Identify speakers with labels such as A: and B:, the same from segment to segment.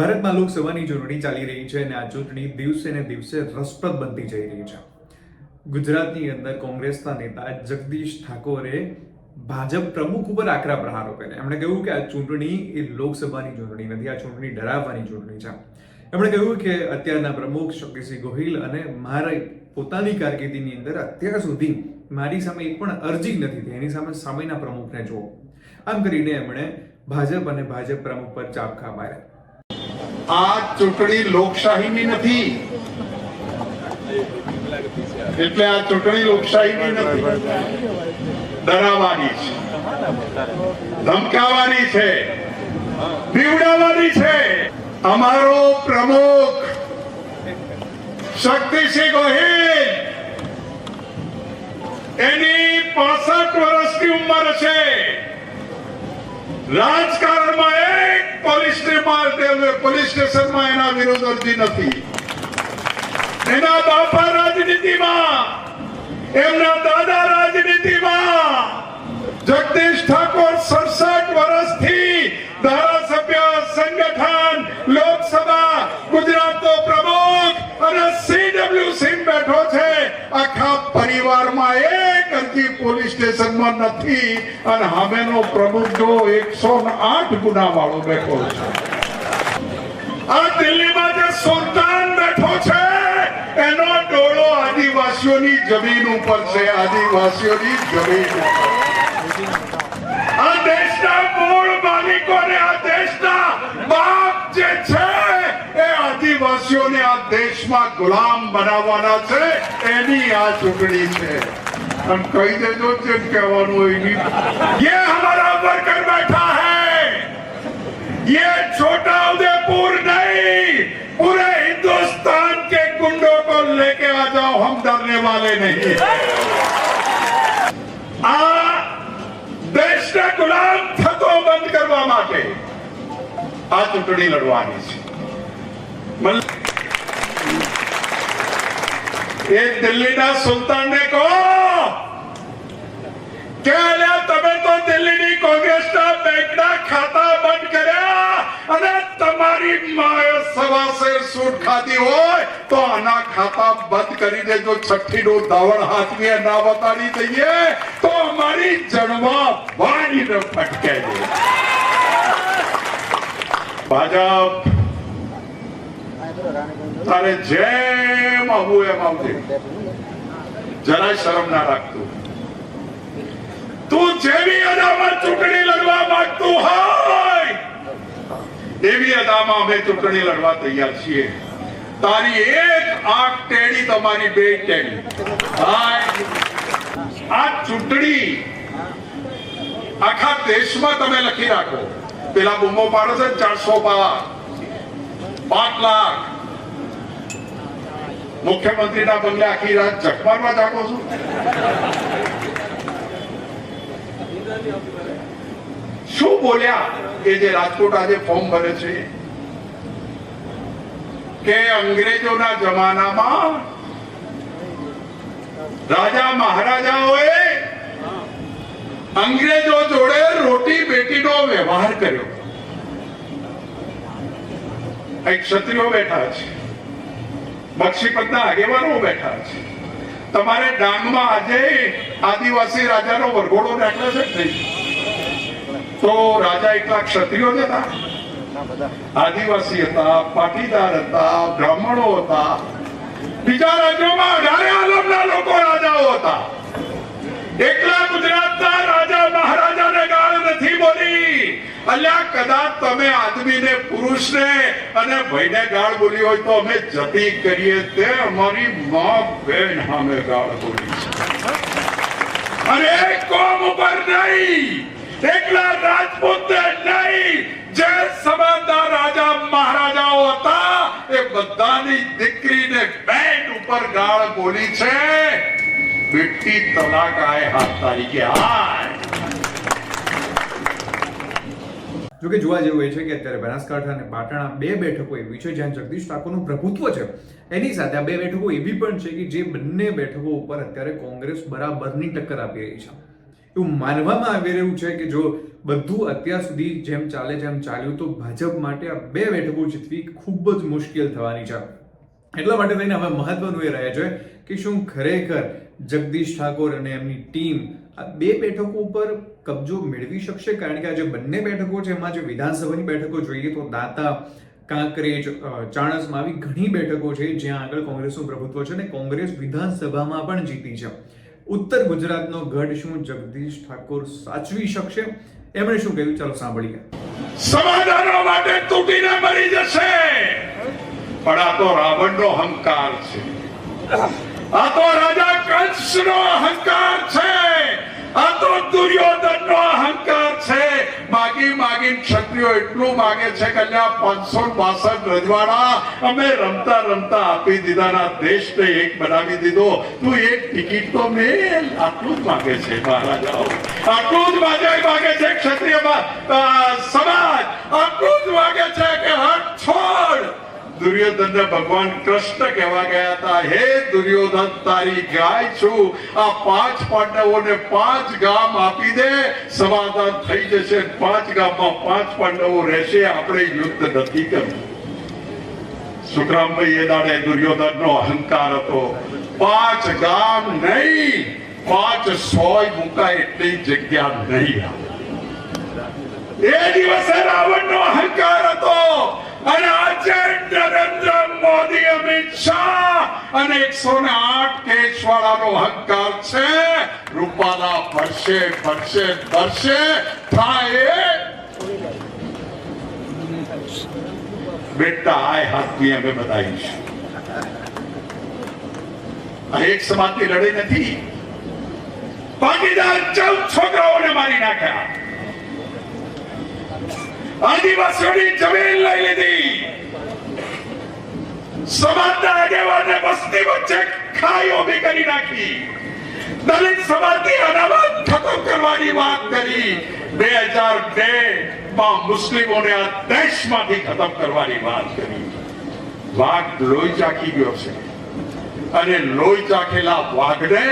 A: ભારતમાં લોકસભાની ચૂંટણી ચાલી રહી છે અને આ ચૂંટણી દિવસે ને દિવસે રસપ્રદ બનતી જઈ રહી છે. ગુજરાતની અંદર કોંગ્રેસના નેતા જગદીશ ઠાકોરે ભાજપ પ્રમુખ ઉપર આકરા પ્રહારો કર્યા. એમણે કહ્યું કે આ ચૂંટણી એ લોકસભાની ચૂંટણી નથી, આ ચૂંટણી ડરાવવાની ચૂંટણી છે. એમણે કહ્યું કે અત્યારના પ્રમુખ શક્તિસિંહ ગોહિલ અને મારા પોતાની કારકિર્દીની અંદર અત્યાર સુધી મારી સામે એક પણ અરજી નથી થઈ. એની સામે સામેના પ્રમુખને જુઓ. આમ કરીને એમણે ભાજપ અને ભાજપ પ્રમુખ પર ચાપખા માર્યા.
B: આ ચૂંટણી લોકશાહીની નથી. એટલે આ ચૂંટણી લોકશાહીની નથી. ડરાવવાની છે. ધમકાવવાની છે. બીવડાવવાની છે. અમારો પ્રમુખ શક્તિસિંહ ગોહિલ એની પાસઠ વર્ષની ઉંમર છે. રાજકારણમાં એક પોલીસ પોલીસ સ્ટેશનમાં એના વિરોધ અરજી નથી. એના બાપા રાજનીતિમાં, એમના દાદા રાજનીતિમાં જગદીશ ઠાકોર સડસઠ વર્ષથી ધારાસભ્ય સંગઠન લોકસભા ગુજરાતનો પ્રમુખ અને સીડબ્લ્યુસી બેઠો છે. આખા પરિવારમાં એક અરજી પોલીસ સ્ટેશનમાં નથી. અને સામેનો પ્રમુખ જો એકસો આઠ ગુના વાળો બેઠો છે. સુલતાન બેઠો છે. એનો ડોળો આદિવાસીઓની જમીન ઉપર છે. આદિવાસીઓની જમીન આ દેશના મૂળ માલિકોને, આ દેશના બાપ જે છે, એ આદિવાસીઓને આ દેશમાં ગુલામ બનાવવાના છે. એની આ ચૂંટણી છે. અને કહી દેજો જેમ કહેવાનું હોય हम डरने वाले नहीं આ દેશને ગુલામ થતો બંધ કરવા માટે આ ચૂંટણી લડવાની છે મન- એ દિલ્હીના સુલતાનને કહો કે અલ્યા તમે તો દિલ્હીની કોંગ્રેસના બેંકના ખાતા બંધ કર્યા અને તમારી માએ શરમ ના રાખતું. તું જેવી અદામાં ચૂંટણી લડવા માંગતું હોય એવી અદામાં અમે ચૂંટણી લડવા તૈયાર છીએ. તારી એક આંખ ટેડી તમારી બે ટેડી આ ચૂંટણી આખા દેશમાં તમે લખી રાખો પેલા બુમો પાડો છે ચારસો બાર, પાંચ લાખ. મુખ્યમંત્રીના બંગલે આખી રાત ચકમારવા જાગો છું? શું બોલ્યા? એ જે રાજકોટ આજે ફોર્મ ભરે છે. કે અંગ્રેજોના જમાનામાં રાજા મહારાજાઓએ અંગ્રેજો જોડે રોટી બેટીનો વ્યવહાર કર્યો. ક્ષત્રિયો બેઠા છે. બક્ષીપતના આગેવાનો બેઠા છે. તમારે ડાંગમાં આજે આદિવાસી રાજાનો વરઘોડો દાખલા છે કે નહીં. તો રાજા એટલા ક્ષત્રિયો જ હતા. આદિવાસી હતા પાટીદાર હતા, બ્રાહ્મણો હતા. બીજા રાજ્યોમાં અઢારે આલમના લોકો રાજાઓ હતા. એકલા ગુજરાતના રાજા મહારાજાને ગાળ નથી બોલી. અલ્યા, કદાચ તમે આદમીને, પુરુષને અને ભાઈને ગાળ બોલી હોય તો અમે જતી કરીએ તે અમારી મા બેન સામે ગાળ બોલી અને કોમ ઉપર નહીં એકલા રાજપૂત નહીં. જે સમાજના રાજા મહારાજાઓ હતા, એ બધાની દીકરીને બેટ ઉપર ગાળ બોલી છે. બેટી તલાક આય હાથ તારીખે આય
A: જોકે જોવા જેવું એ છે કે અત્યારે બનાસકાંઠા અને પાટણા બે બેઠકો એવી છે જ્યાં જગદીશ ઠાકોરનું પ્રભુત્વ છે. એની સાથે આ બે બેઠકો એવી પણ છે કે જે બંને બેઠકો ઉપર અત્યારે કોંગ્રેસ બરાબરની ટક્કર આપી રહી છે. એવું માનવામાં આવી રહ્યું છે કે જો બધું અત્યાર સુધી જેમ ચાલે છે એમ ચાલ્યું, તો ભાજપ માટે આ બે બેઠકો જીતવી ખૂબ જ મુશ્કેલ થવાની છે. એટલા માટે થઈને હવે મહત્વનું એ રહે છે કે શું ખરેખર જગદીશ ઠાકોર અને એમની ટીમ આ બે બેઠકો ઉપર કબજો મેળવી શકશે? કારણ કે આ જે બંને બેઠકો છે, એમાં જે વિધાનસભાની બેઠકો જોઈએ તો દાતા, કાંકરેજ ચાણસમાં આવી ઘણી બેઠકો છે, જ્યાં આગળ કોંગ્રેસનું પ્રભુત્વ છે અને કોંગ્રેસ વિધાનસભામાં પણ જીતી છે. ઉત્તર ગુજરાતનો ગઢ શું જગદીશ ઠાકોર સાચવી શકશે? એમણે શું કહ્યું? ચાલો સાંભળીએ.
B: સમાધાનો માટે તૂટીને મરી જશે. પણ આ તો રાવણનો અહંકાર છે. આ તો રાજા કંસનો અહંકાર છે. માગી એટલું માંગે છે કે અહીંયા પાંચસો બાસઠ રજવાડા અમે રમતા રમતા આપી દીધા ના દેશને એક બનાવી દીધો. તું એક ટિકિટ તો મેલ. આટલું જ માંગે છે મહારાજાઓ. આટલું જ માગે માંગે છે ક્ષત્રિય સમાજ. આટલું જ માંગે છે કે હટ છોડ. દુર્યોધનને ભગવાન કૃષ્ણ કહેવા ગયા હતા, હે દુર્યોધન, તારી ગાય છું. આ પાંચ પાંડવોને પાંચ ગામ આપી દે, સમાધાન થઈ જશે. પાંચ ગામમાં પાંચ પાંડવો રહેશે. આપણે યુદ્ધ નથી કરવું. સુખરામભાઈ એ દાડે દુર્યોધનનો અહંકાર હતો. પાંચ ગામ નહીં, પાંચ સોય મુકાય એટલી જગ્યા નહીં. એ દિવસે રાવણનો અહંકાર હતો. અને આજે નરેન્દ્ર મોદી, અમિત શાહ અને એકસો ને આઠ કેસ વાળાનો અહંકાર છે. રૂપાલા ભરશે ભરશે ભરશે, થાય. બેટા આ હાથની અમે બતાવીશું આ એક સમાજની લડાઈ નથી. બાકીદાર ચૌદ છોકરાઓને મારી નાખ્યા. આદિવાસીઓની જમીન લઈ લીધી. સમાજના આગેવાને વસ્તી વચ્ચે ખાઈ ઊભી કરી નાખી. દલિત સમાજની અનામત ખતમ કરવાની વાત કરી. બે હજાર બે માં મુસ્લિમોને આ દેશમાંથી ખતમ કરવાની વાત કરી. વાઘ લોહી ચાખી ગયો છે. અને લોહી ચાખેલા વાઘને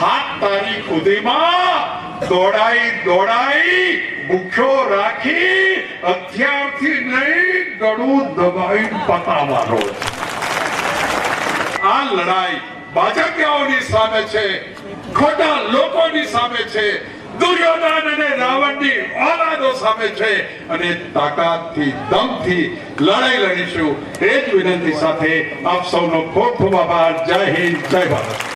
B: હાથ તારીખ સુધીમાં દોડાઈ દોડાઈ, ભૂખ્યો રાખી, અત્યારથી નહીં ગળું દબાઈ પતાવવાનો. આ લડાઈ ભાજપિયાઓની સામે છે, ખોટા લોકોની સામે છે, દુર્યોધન અને રાવણની ઓલાદો સામે છે અને તાકાતથી, દમથી લડાઈ લડીશું. એ જ વિનંતી સાથે આપ સૌનો ખૂબ ખૂબ આભાર. જય હિન્દ, જય ભારત.